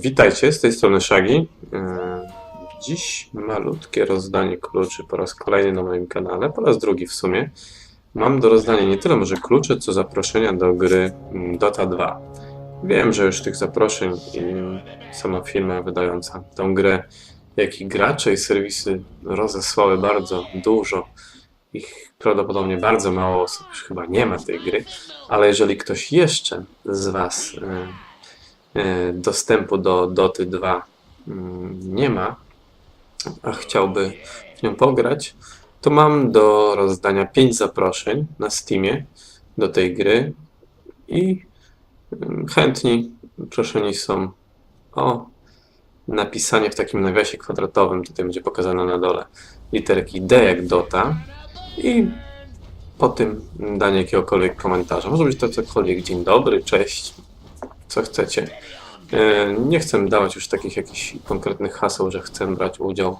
Witajcie, z tej strony Shagi. E, Dziś malutkie rozdanie kluczy po raz kolejny na moim kanale, po raz drugi w sumie. Mam do rozdania nie tyle może klucze, co zaproszenia do gry mm, Dota 2. Wiem, że już tych zaproszeń i sama firma wydająca tę grę, jak i gracze i serwisy rozesłały bardzo dużo. Ich prawdopodobnie bardzo mało osób już chyba nie ma tej gry, ale jeżeli ktoś jeszcze z Was e, dostępu do Doty 2 mm, nie ma, a chciałby w nią pograć, to mam do rozdania 5 zaproszeń na Steamie do tej gry i mm, chętni proszeni są o napisanie w takim nawiasie kwadratowym, tutaj będzie pokazane na dole, literki D jak Dota i po tym danie jakiegokolwiek komentarza. Może być to cokolwiek dzień dobry, cześć, co chcecie. E, Nie chcę dawać już takich jakichś konkretnych haseł, że chcę brać udział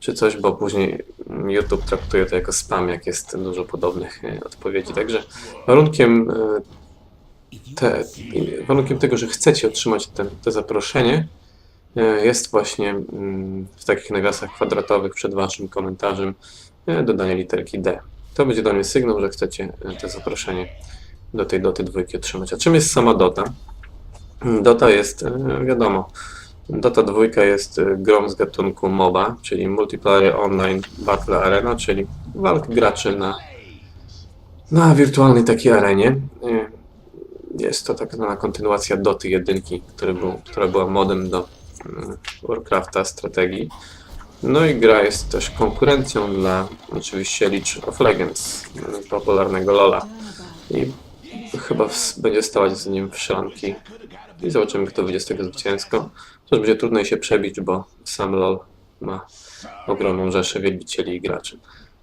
czy coś, bo później YouTube traktuje to jako spam, jak jest dużo podobnych e, odpowiedzi. Także warunkiem, e, te, warunkiem tego, że chcecie otrzymać te, zaproszenie, jest właśnie mm, w takich nawiasach kwadratowych przed waszym komentarzem dodanie literki D. To będzie dla mnie sygnał, że chcecie to zaproszenie do tej doty dwójki otrzymać. A czym jest sama Dota? Dota jest, e, wiadomo, Dota 2 jest e, grą z gatunku MOBA, czyli Multiplayer Online Battle Arena, czyli walk graczy na, na wirtualnej takiej arenie. E, Jest to tak zwana kontynuacja Doty 1, który był, która była modem do mm, Warcrafta strategii. No i gra jest też konkurencją dla oczywiście League of Legends, mm, popularnego LoLa. I chyba będzie stawać z nim w szranki i zobaczymy, kto wyjdzie z tego zwycięsko. Też będzie trudno się przebić, bo sam LoL ma ogromną rzeszę wielbicieli i graczy.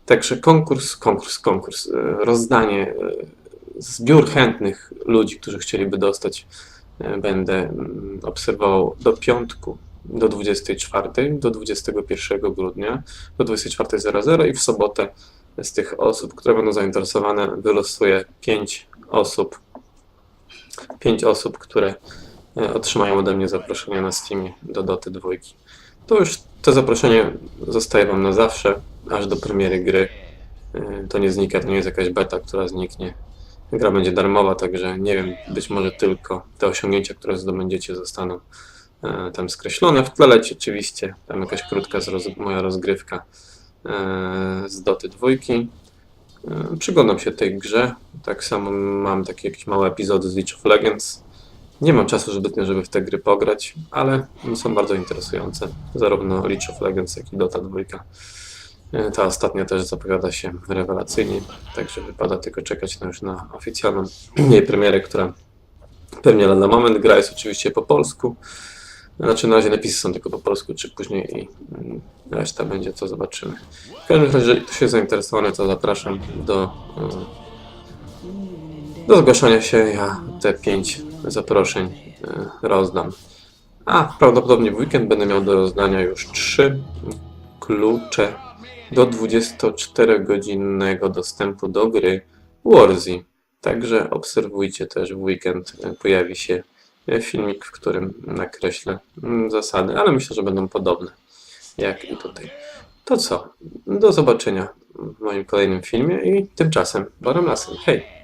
Także konkurs, konkurs, konkurs, e, rozdanie, e, zbiór chętnych ludzi, którzy chcieliby dostać, e, będę mm, obserwował do piątku, do 24, do 21 grudnia, do 24.00 i w sobotę z tych osób, które będą zainteresowane, wylosuję 5 osób, 5 osób, które otrzymają ode mnie zaproszenie na Steamie do Doty dwójki. To już to zaproszenie zostaje Wam na zawsze, aż do premiery gry. E, To nie znika, to nie jest jakaś beta, która zniknie. Gra będzie darmowa, także nie wiem, być może tylko te osiągnięcia, które zdobędziecie, zostaną e, tam skreślone. W tle leci oczywiście tam jakaś krótka zroz- moja rozgrywka e, z Doty dwójki. Przyglądam się tej grze. Tak samo mam takie jakieś małe epizody z League of Legends. Nie mam czasu zbytnio, żeby w te gry pograć, ale są bardzo interesujące. Zarówno League of Legends, jak i Dota 2. E, Ta ostatnia też zapowiada się rewelacyjnie, także wypada tylko czekać na już na oficjalną jej premierę, która pewnie lada moment. Gra jest oczywiście po polsku. Znaczy na razie napisy są tylko po polsku, czy później i mm, reszta będzie, co zobaczymy. W każdym razie, jeżeli ktoś jest zainteresowany, to zapraszam do, y, do zgłaszania się. Ja te pięć zaproszeń y, rozdam. A prawdopodobnie w weekend będę miał do rozdania już trzy klucze do 24-godzinnego dostępu do gry Warzy. Także obserwujcie też w weekend, y, pojawi się y, filmik, w którym nakreślę mm, zasady, ale myślę, że będą podobne jak i tutaj. To co? Do zobaczenia w moim kolejnym filmie i tymczasem Baram Lasem. Hej!